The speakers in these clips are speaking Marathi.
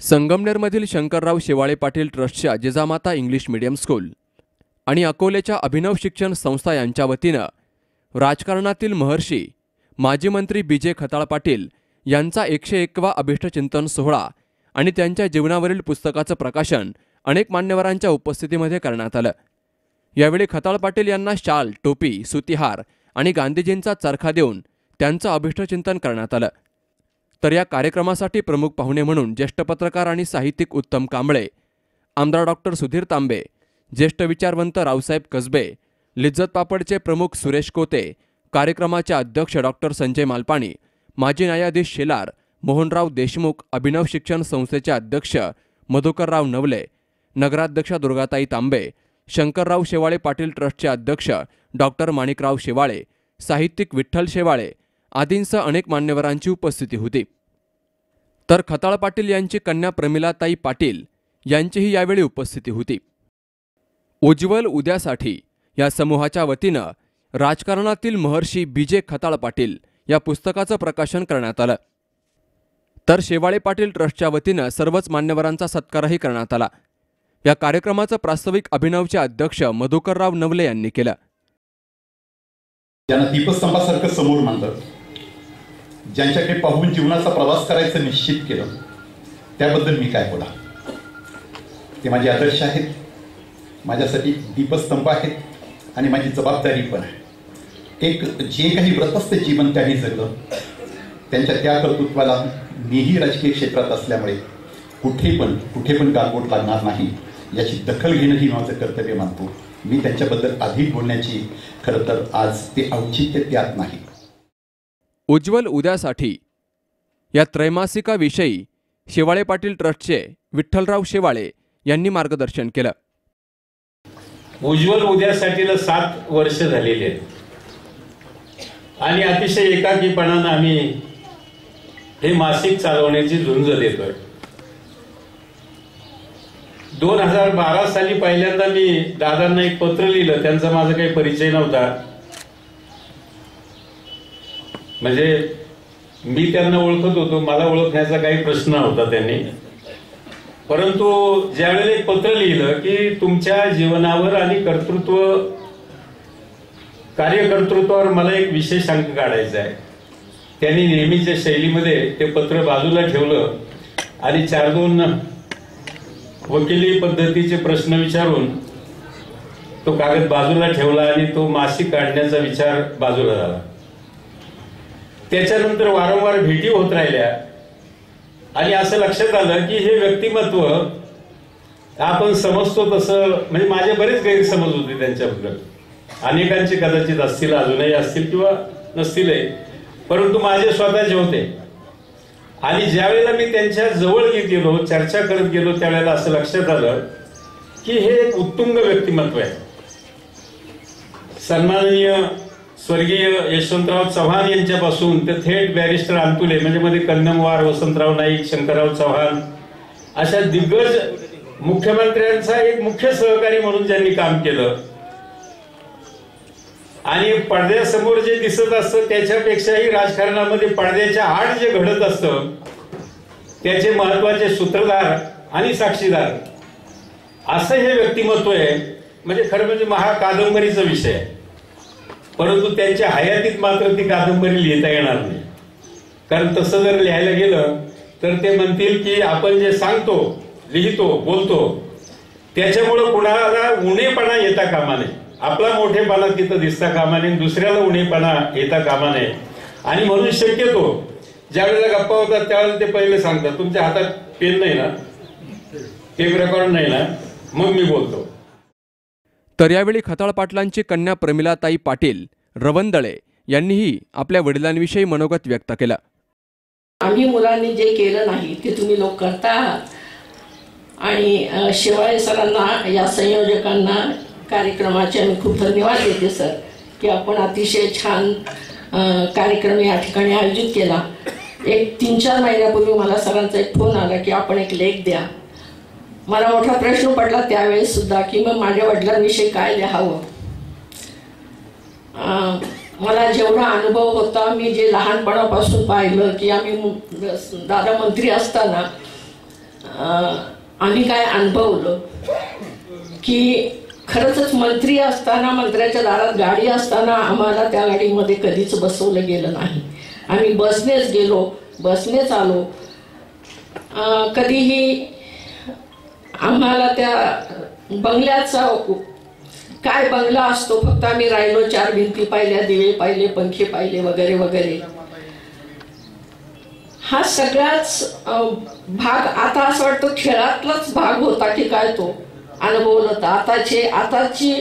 संगमनेरमधील शंकरराव शेवाळे पाटील ट्रस्टच्या जिजामाता इंग्लिश मीडियम स्कूल आणि अकोल्याच्या अभिनव शिक्षण संस्था यांच्या वतीनं राजकारणातील महर्षी माजी मंत्री बी जे खताळ पाटील यांचा एकशे एकवा अभिष्टचिंतन सोहळा आणि त्यांच्या जीवनावरील पुस्तकाचं प्रकाशन अनेक मान्यवरांच्या उपस्थितीमध्ये करण्यात आलं. यावेळी खताळ पाटील यांना शाल टोपी सुतिहार आणि गांधीजींचा चरखा देऊन त्यांचं अभिष्टचिंतन करण्यात आलं. तर या कार्यक्रमासाठी प्रमुख पाहुणे म्हणून ज्येष्ठ पत्रकार आणि साहित्यिक उत्तम कांबळे आमदार डॉक्टर सुधीर तांबे ज्येष्ठ विचारवंत रावसाहेब कसबे लिज्जत पापडचे प्रमुख सुरेश कोते कार्यक्रमाचे अध्यक्ष डॉक्टर संजय मालपाणी माजी न्यायाधीश शेलार मोहनराव देशमुख अभिनव शिक्षण संस्थेचे अध्यक्ष मधुकरराव नवले नगराध्यक्षा दुर्गाताई तांबे शंकरराव शेवाळे पाटील ट्रस्टचे अध्यक्ष डॉक्टर माणिकराव शेवाळे साहित्यिक विठ्ठल शेवाळे आदींसह अनेक मान्यवरांची उपस्थिती होती. तर खताळ पाटील यांची कन्या प्रमिलाताई पाटील यांचीही यावेळी उपस्थिती होती. उज्ज्वल उद्यासाठी या समूहाच्या वतीनं राजकारणातील महर्षी बीजे खताळ पाटील या पुस्तकाचं प्रकाशन करण्यात आलं. तर शेवाळे पाटील ट्रस्टच्या वतीनं सर्वच मान्यवरांचा सत्कारही करण्यात आला. या कार्यक्रमाचं प्रास्ताविक अभिनवचे अध्यक्ष मधुकरराव नवले यांनी केलं. त्यांना दीपस्तंभासारखं समोर मानतात ज्यांच्याकडे पाहून जीवनाचा प्रवास करायचं निश्चित केलं त्याबद्दल मी काय बोला? ते माझे आदर्श आहेत माझ्यासाठी दीपस्तंभ आहेत आणि माझी जबाबदारी पण आहे. एक जे काही व्रतस्थ जीवन त्यांनी जगलं त्यांच्या त्या कर्तृत्वाला मीही राजकीय क्षेत्रात असल्यामुळे कुठे पण कुठे पण गालबोट लागणार नाही याची दखल घेणं ही माझं कर्तव्य मानतो. मी त्यांच्याबद्दल अधिक बोलण्याची खरं तर आज ते औचित्य त्यात नाही. उज्ज्वल उद्यासाठी या त्रैमासिकाविषयी शेवाळे पाटील ट्रस्टचे विठ्ठलराव शेवाळे यांनी मार्गदर्शन केलं. उज्ज्वल उद्यासाठीला सात वर्ष झालेली आहेत. आणि अतिशय एकाकीपणानं आम्ही हे मासिक चालवण्याची झुंज देतोय. दोन हजार बारा साली पहिल्यांदा मी दादांना एक पत्र लिहिलं त्यांचा माझा काही परिचय नव्हता. म्हणजे मी त्यांना ओळखत होतो मला ओळखण्याचा काही प्रश्न होता त्यांनी. परंतु ज्यावेळेला एक पत्र लिहिलं की तुमच्या जीवनावर आणि कर्तृत्व कार्यकर्तृत्वावर मला एक विशेष अंक काढायचा आहे. त्यांनी नेहमीच्या शैलीमध्ये ते पत्र बाजूला ठेवलं आणि चार दोन वकिली पद्धतीचे प्रश्न विचारून तो कागद बाजूला ठेवला आणि तो मासिक काढण्याचा विचार बाजूला झाला. त्याच्यानंतर वारंवार भेटी होत राहिल्या. आणि असं लक्षात आलं की हे व्यक्तिमत्व आपण समजतो तसं म्हणजे माझे बरेच गैरसमज होते त्यांच्याबद्दल. अनेकांचे कदाचित असतील अजूनही असतील किंवा नसतीलही परंतु माझे स्वतःचे होते. आणि ज्यावेळेला मी त्यांच्या जवळ घेत गेलो चर्चा करत गेलो त्यावेळेला असं लक्षात आलं की हे एक उत्तुंग व्यक्तिमत्व आहे. सन्माननीय स्वर्गीय यशवंतराव चव्हाण यांच्यापासून ते थेट बॅरिस्टर अंतुले म्हणजे मध्ये कन्नमवार वसंतराव नाईक शंकरराव चव्हाण अशा दिग्गज मुख्यमंत्र्यांचा एक मुख्य सहकारी म्हणून ज्यांनी काम केलं. आणि पडद्यासमोर जे दिसत असतं त्याच्यापेक्षाही राजकारणामध्ये पडद्याच्या आड जे घडत असतं त्याचे महत्त्वाचे सूत्रधार आणि साक्षीदार. असं हे व्यक्तिमत्व आहे. म्हणजे खरं म्हणजे महाकादंबरीचा विषय आहे. परंतु त्यांच्या हयातीत मात्र ती कादंबरी लिहिता येणार नाही. कारण तसं जर लिहायला गेलं तर ते म्हणतील की आपण जे सांगतो लिहितो बोलतो त्याच्यामुळं कुणाला उणेपणा येता कामा नये. आपला मोठेपणा तिथं दिसता कामा नये दुसऱ्याला उणेपणा येता कामा नये. आणि म्हणून शक्यतो ज्या वेळेला गप्पा होतात त्यावेळेला ते पहिले सांगतात तुमच्या हातात पेन नाही ना टेप रेकॉर्ड नाही ना मग मी बोलतो. तर यावेळी खताळ पाटलांची कन्या प्रमिलाताई पाटील रवंदळे यांनीही आपल्या वडिलांविषयी मनोगत व्यक्त केलं. आम्ही मुलांनी जे केलं नाही ते तुम्ही लोक करता आहात. आणि अ, सरांना या संयोजकांना कार्यक्रमाचे आम्ही खूप धन्यवाद देते सर की आपण अतिशय छान कार्यक्रम या ठिकाणी आयोजित केला. एक तीन चार महिन्यापूर्वी मला सरांचा एक फोन आला की आपण एक लेख द्या. मला मोठा प्रश्न पडला त्यावेळेस सुद्धा की मग माझ्या वडिलांविषयी काय लिहावं? मला जेवढा अनुभव होता मी जे लहानपणापासून पाहिलं की आम्ही दादा मंत्री असताना आम्ही काय अनुभवलं की खरंच मंत्री असताना मंत्र्याच्या दारात गाडी असताना आम्हाला त्या गाडीमध्ये कधीच बसवलं गेलं नाही. आम्ही बसनेच गेलो बसनेच आलो. कधीही आम्हाला त्या बंगल्याचा काय बंगला असतो फक्त आम्ही राहिलो चार भिंती पाहिल्या दिवे पाहिले पंखे पाहिले वगैरे वगैरे. हा सगळाच भाग आता असं वाटतं खेळातलाच भाग होता की काय तो अनुभवलं होता आताचे आताची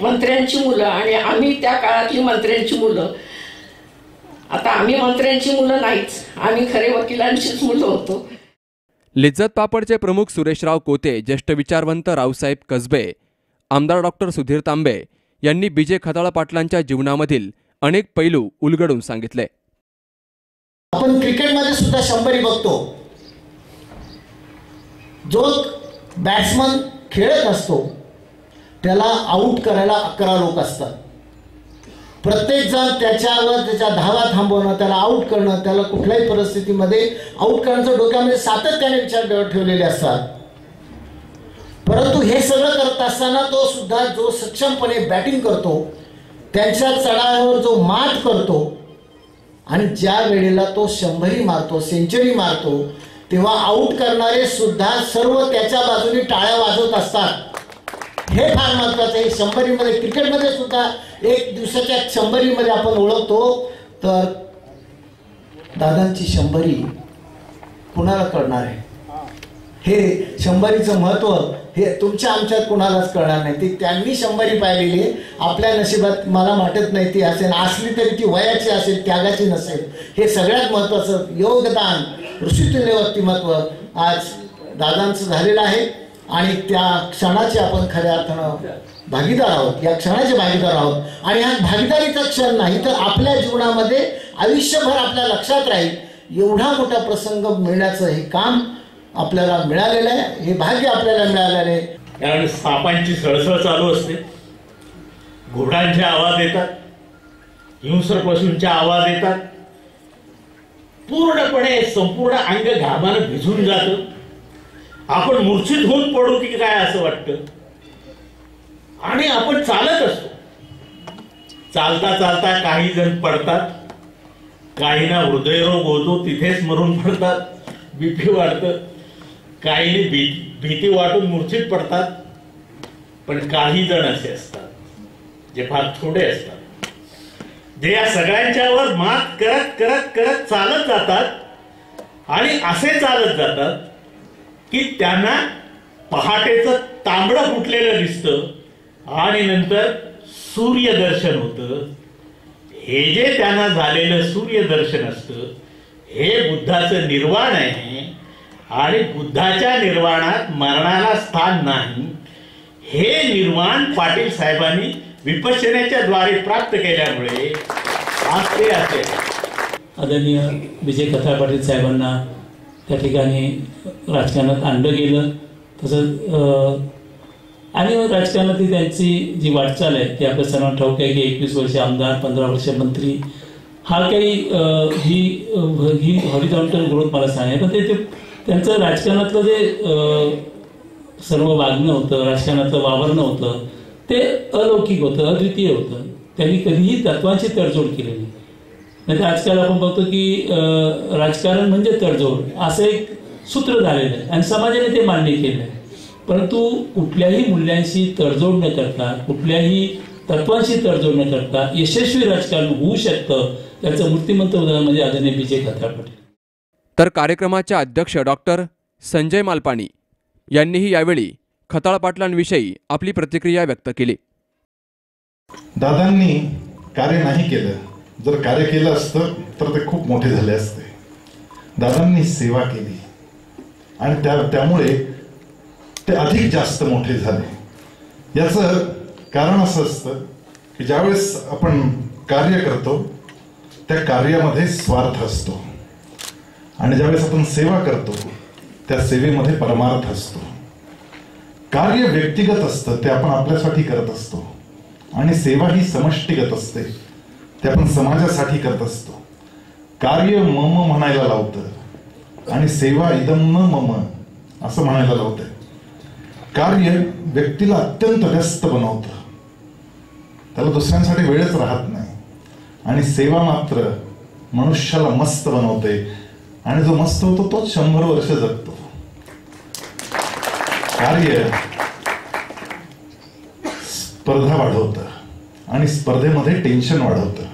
मंत्र्यांची मुलं आणि आम्ही त्या काळातली मंत्र्यांची मुलं. आता आम्ही मंत्र्यांची मुलं नाहीच. आम्ही खरे वकिलांचीच मुलं होतो. लिज्जत पापडचे प्रमुख सुरेशराव कोते ज्येष्ठ विचारवंत रावसाहेब कसबे आमदार डॉक्टर सुधीर तांबे यांनी बीजे खताळ पाटलांच्या जीवनामधील अनेक पैलू उलगडून सांगितले. आपण क्रिकेटमध्ये सुद्धा शंभरी बघतो. जो बॅट्समन खेळत असतो त्याला आऊट करायला अकरा लोक असतात. प्रत्येक जण त्याच्यावर त्याच्या धावा थांबवणं त्याला आऊट करणं त्याला कुठल्याही परिस्थितीमध्ये आऊट करण्याचं डोक्यामध्ये सातत्याने विचार ठेवलेले असतात. परंतु हे सगळं करत असताना तो सुद्धा जो सक्षमपणे बॅटिंग करतो त्यांच्या चढावर जो मात करतो आणि ज्या वेळेला तो शंभरी मारतो सेंचुरी मारतो तेव्हा आऊट करणारे सुद्धा सर्व त्याच्या बाजूने टाळ्या वाजवत असतात. हे फार महत्वाचं आहे. शंभरीमध्ये क्रिकेटमध्ये सुद्धा एक दिवसाच्या शंभरीमध्ये आपण ओळखतो. तर दादांची शंभरी कुणाला कळणार आहे? हे शंभरीचं महत्त्व हे तुमच्या आमच्यात कुणालाच कळणार नाही. ती त्यांनी शंभरी पाहिलेली आहे. आपल्या नशिबात मला वाटत नाही ती असेल. असली तरी ती वयाची असेल त्यागाची नसेल. हे सगळ्यात महत्वाचं योगदान ऋषितुल्य व्यक्तिमत्व आज दादांचं झालेलं आहे. आणि त्या क्षणाचे आपण खऱ्या अर्थानं भागीदार आहोत. या क्षणाचे भागीदार आहोत. आणि हा भागीदारीचा क्षण नाही तर आपल्या जीवनामध्ये आयुष्यभर आपल्या लक्षात राहील एवढा मोठा प्रसंग मिळण्याचं हे काम आपल्याला मिळालेलं आहे. हे भाग्य आपल्याला मिळालेलं आहे कारण सापांची सळसळ चालू असते. घोडांचे आवाज येतात. हिंसर पशूंचे आवाज येतात. पूर्णपणे संपूर्ण अंग घामानं भिजून जातं. आपण मूर्छित होऊन पडू की काय असं वाटतं? आणि आपण चालत असतो. चालता चालता काही जण पडतात. काहींना हृदयरोग होतो तिथेच मरून पडतात. बीपी वाढतं काही भी भीती वाटून मूर्छित पडतात. पण काही जण असे असतात जे फार थोडे असतात. जे या सगळ्यांच्यावर मात करत करत करत चालत जातात आणि असे चालत जातात की त्यांना पहाटेचं तांबडं फुटलेलं दिसतं आणि नंतर सूर्यदर्शन होतं हे जे त्यांना झालेलं सूर्यदर्शन असतं हे बुद्धाचं निर्वाण आहे आणि बुद्धाच्या निर्वाणात मरणाला स्थान नाही हे निर्वाण पाटील साहेबांनी विपश्यनेच्या द्वारे प्राप्त केल्यामुळे आज ते असे आहे. आदरणीय विजय कथा पाटील साहेबांना त्या ठिकाणी राजकारणात आणलं गेलं. तसंच अं, आणि राजकारणातली त्यांची जी वाटचाल आहे ती आपल्या सर्वांना ठाऊक आहे की एकवीस वर्ष आमदार पंधरा वर्ष मंत्री. हा काही अं, ही ही हॉरिझॉन्टल ग्रोथ मला सांगाय पण ते त्यांचं राजकारणातलं जे सर्व वागणं होतं राजकारणातलं वावरणं होतं ते अलौकिक होतं अद्वितीय होतं. त्यांनी कधीही तत्वांची तडजोड केली नाही. नाही तर आजकाल आपण बघतो की राजकारण म्हणजे तडजोड. असं एक सूत्र झालेलं आहे. आणि समाजाने ते मान्य केलं आहे. परंतु कुठल्याही मूल्यांशी तडजोड न करता कुठल्याही तत्वांशी तडजोड न करता यशस्वी राजकारण होऊ शकतं त्याचं मूर्तिमंत उदाहरण म्हणजे आदरणीय विजय खताळ पाटील. तर कार्यक्रमाचे अध्यक्ष डॉक्टर संजय मालपाणी यांनीही यावेळी खताळ पाटलांविषयी आपली प्रतिक्रिया व्यक्त केली. दादांनी कार्य नाही केलं. जर कार्य केलं असतं तर ते खूप मोठे झाले असते. दादांनी सेवा केली. आणि त्या त्यामुळे ते अधिक जास्त मोठे झाले. याचं कारण असं असतं की ज्यावेळेस आपण कार्य करतो त्या कार्यामध्ये स्वार्थ असतो. आणि ज्यावेळेस आपण सेवा करतो त्या सेवेमध्ये परमार्थ असतो. कार्य व्यक्तिगत असतं ते आपण आपल्यासाठी करत असतो. आणि सेवा ही समष्टीगत असते. ते आपण समाजासाठी करत असतो. कार्य मम म्हणायला लावतं. आणि सेवा इदम न मम असं म्हणायला लावतंय. कार्य व्यक्तीला अत्यंत व्यस्त बनवतं. त्याला दुसऱ्यांसाठी वेळच राहत नाही. आणि सेवा मात्र मनुष्याला मस्त बनवते आणि जो मस्त होतो तोच शंभर वर्ष जगतो. कार्य स्पर्धा वाढवतं. आणि स्पर्धेमध्ये टेन्शन वाढवतं.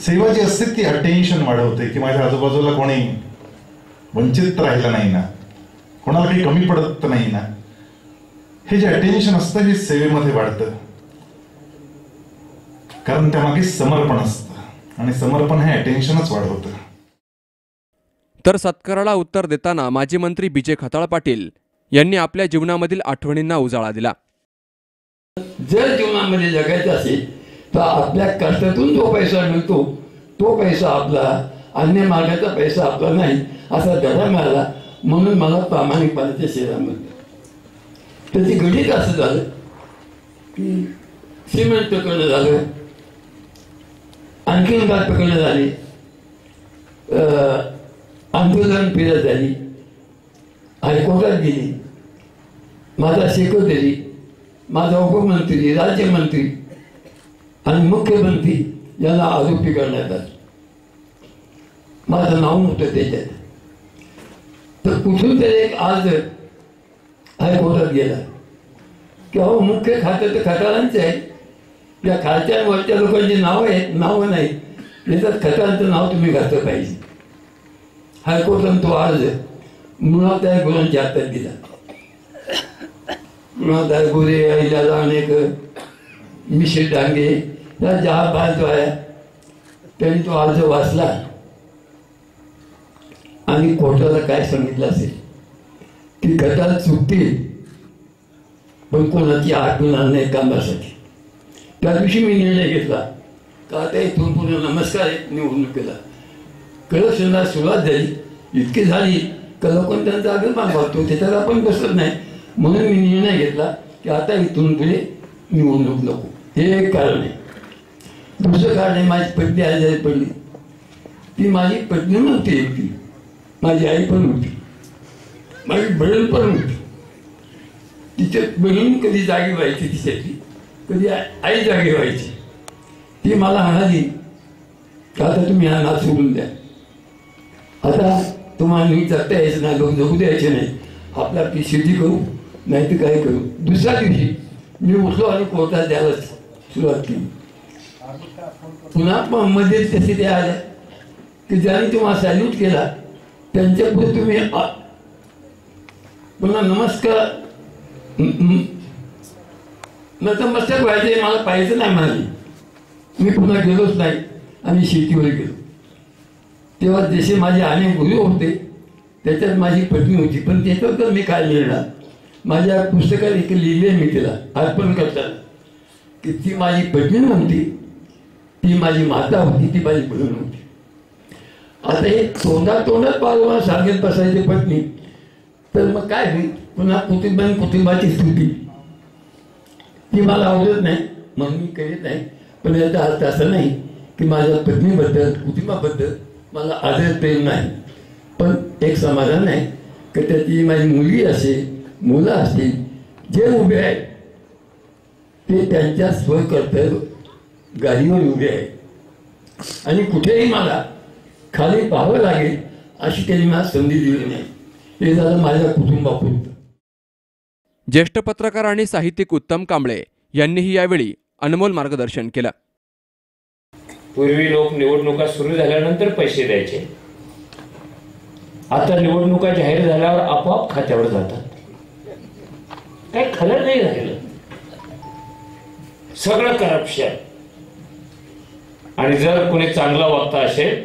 सेवा जी असते ती अटेन्शन वाढवते की माझ्या आजूबाजूला कोणी वंचित राहिलं नाही ना कोणाला काही कमी पडत नाही ना हे जे अटेन्शन असतं हे सेवेमध्ये वाढतं. कारण त्यामागे समर्पण असतं आणि समर्पण हे अटेन्शनच वाढवतं. तर सत्काराला उत्तर देताना माजी मंत्री विजय खताळ पाटील यांनी आपल्या जीवनामधील आठवणींना उजाळा दिला. जर जीवनामध्ये जगायचं असेल तर आपल्या कष्टातून जो पैसा मिळतो तो पैसा आपला अन्य मार्गाचा पैसा आपला नाही असा धडा मिळाला. म्हणून मला प्रामाणिकपणाच्या शहरामध्ये. त्याची गणित असं झालं की सिमेंट प्रकरण झालं. आणखीन काय प्रकरणं झाली? आंदोलन फिरत झाली. हायकोर्टात गेली. माझा सेक्रेटरी माझा उपमंत्री राज्यमंत्री आणि मुख्यमंत्री यांना आरोपी करण्यात आले. माझं नाव नव्हतं त्याच्यात तर कुठून तरी एक आज हायकोर्टात गेला. की अहो मुख्य खातं तर खटारांचं आहे या खालच्या वरच्या लोकांची नावं आहेत नावं नाही. त्याच्यात खटारांचं नाव तुम्ही घातलं पाहिजे. हायकोर्टानं तो अर्ज मुळात त्या गुरांच्या हातात दिला. मुळात गोरे इलाला अनेक मिश्र डांगे त्या जहा बाहेर जो आहे त्यांनी तो अर्ज वाचला आणि कोर्टाला काय सांगितलं असेल की गटाला चुकतील पण कोणाची आठवण नाही कामासाठी त्या दिवशी मी निर्णय घेतला का आता इथून पुन्हा नमस्कार आहे निवडणुकीला कळसला सुरुवात झाली इतकी झाली का लोकांनी त्यांचा आग्रह मागवतो त्याच्यात आपण बसत नाही। म्हणून मी निर्णय घेतला की आता इथून पुढे निवडणूक नको हे एक कारण आहे दुसरं कारण आहे माझी पत्नी आजारी पडली. ती माझी पत्नी नव्हती एकटी. माझी आई पण होती. माझी बहीण पण होती. तिच्या बहीण कधी जागी व्हायची तिच्याची कधी आई जागी व्हायची? ती मला म्हणाली का आता तुम्ही हा नाच सोडून द्या. आता तुम्हाला मी जगता यायचं नाही लोक जगू द्यायचे नाही. आपल्या आपली शेती करू नाही तर काय करू. दुसऱ्या दिवशी मी उठलो आणि कोर्टात द्यायला सुरुवात केली. पुन्हा मोहम्मदीत कसे तसे ते आले. की ज्यांनी तुम्हाला सॅल्यूट केला त्यांच्यापुढे तुम्ही आ- पुन्हा नमस्कार न- नतमस्तक व्हायचे मला पाहिजे नाही म्हणाली. मी पुन्हा गेलोच नाही आणि शेतीवर गेलो. तेव्हा जसे माझे अनेक गुरु होते त्याच्यात माझी पत्नी होती पण त्याच्यावर तर मी काय लिहिणार? माझ्या पुस्तकात एक लिहिले मी तिला अर्पण करताना की ती माझी पत्नी नव्हती ती माझी माता होती ती माझी बहीण होती. आता हे तोंडा तोंडात पालवा सांगेल बसायची पत्नी. तर मग काय होईल? पुन्हा कुटुंब कुटुंबाची स्तुती. ती मला आवडत नाही म्हणून मी करीत नाही. पण याचा अर्थ असं नाही की माझ्या पत्नीबद्दल कुटुंबाबद्दल मला आदर प्रेम नाही. पण एक समाधान आहे की त्याची माझी मुलगी असेल मुलं असतील जे उभे आहेत ते त्यांच्या स्वकर्तव्य गाडीवर उभे आहेत आणि कुठेही मला खाली पाहावं लागेल अशी त्यांनी मला संधी दिली नाही. हे झालं माझ्या कुटुंबापुरतं. ज्येष्ठ पत्रकार आणि साहित्यिक उत्तम कांबळे यांनीही यावेळी अनमोल मार्गदर्शन केलं. पूर्वी लोक निवडणुका सुरू झाल्यानंतर पैसे द्यायचे. आता निवडणुका जाहीर झाल्यावर आपोआप खात्यावर जातात. काही खरं नाही राहिलं. सगळं करप्शन आणि जर कोणी चांगला वक्ता असेल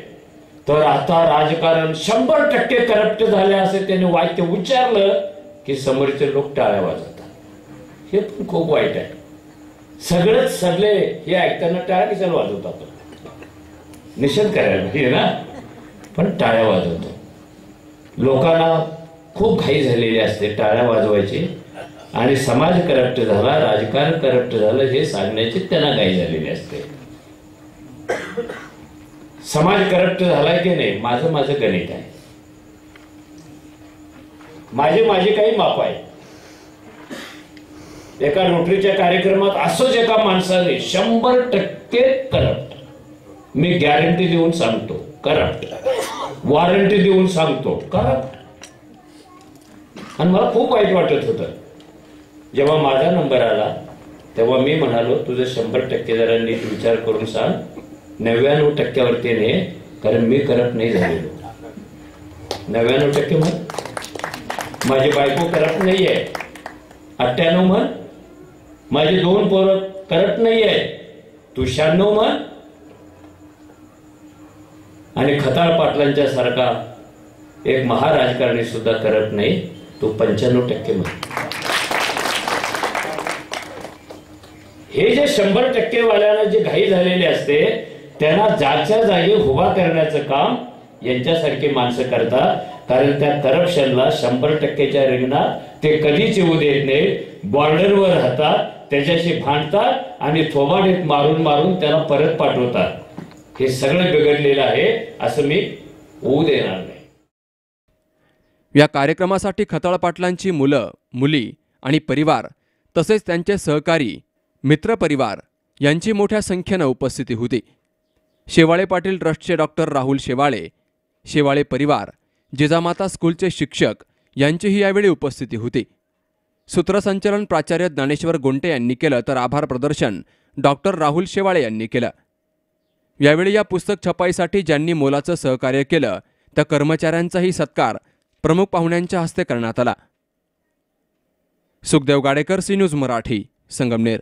तर आता राजकारण शंभर टक्के करप्ट झाले असे त्याने वाक्य उच्चारलं की समोरचे लोक टाळ्या वाजवतात. हे पण खूप वाईट आहे. सगळंच सगळे हे ऐकताना टाळ्या कशाला वाजवतात निषेध करायला पाहिजे ना? पण टाळ्या वाजवतो लोकांना खूप घाई झालेली असते टाळ्या वाजवायची. आणि समाज करप्ट झाला राजकारण करप्ट झालं हे सांगण्याची त्यांना घाई झालेली असते. समाज करप्ट झालाय की नाही? माझं माझं गणित आहे. माझे माझे काही माप आहे. एका नोटरीच्या कार्यक्रमात असंच एका माणसाने शंभर टक्के करप्ट मी गॅरंटी देऊन सांगतो करप्ट वॉरंटी देऊन सांगतो करप्ट आणि मला खूप वाईट वाटत होतं. जेव्हा माझा नंबर आला तेव्हा मी म्हणालो तुझं शंभर टक्के जरा नीट विचार करून सांग नव्याण्णव टक्क्यावरती ने कारण मी करप्ट नाही झालेलो. नव्याण्णव टक्के मग माझी बायको करप्ट नाही आहे अठ्ठ्याण्णव म्हण? माझे दोन पोरं करप्ट नाही आहे तू शहाण्णव म्हण? आणि खताळ पाटलांच्या सारखा एक महाराजकारणी सुद्धा करत नाही तो पंच्याण्णव टक्के म्हण. हे जे शंभर टक्के वाल्याला जे घाई झालेले असते त्यांना जागच्या जागी उभा करण्याचं काम यांच्यासारखी माणसं करतात. कारण त्या करप्शनला शंभर टक्केच्या रिंगणात ते कधीच येऊ देत नाही. बॉर्डरवर राहतात त्याच्याशी भांडतात आणि थोबाडीत मारून मारून त्याला परत पाठवतात. हे सगळं बिघडलेलं आहे असं मी होऊ देणार नाही. या कार्यक्रमासाठी खताळ पाटलांची मुलं मुली आणि परिवार तसेच त्यांचे सहकारी मित्रपरिवार यांची मोठ्या संख्येनं उपस्थिती होती. शेवाळे पाटील ट्रस्टचे डॉक्टर राहुल शेवाळे शेवाळे परिवार जिजामाता स्कूलचे शिक्षक यांचीही यावेळी उपस्थिती होती. सूत्रसंचलन प्राचार्य ज्ञानेश्वर गोंटे यांनी केलं तर आभार प्रदर्शन डॉक्टर राहुल शेवाळे यांनी केलं. यावेळी या पुस्तक छपाईसाठी ज्यांनी मोलाचं सहकार्य केलं त्या कर्मचाऱ्यांचाही सत्कार प्रमुख पाहुण्यांच्या हस्ते करण्यात आला. Sukhdev Gadekar C news Marathi Sangamner.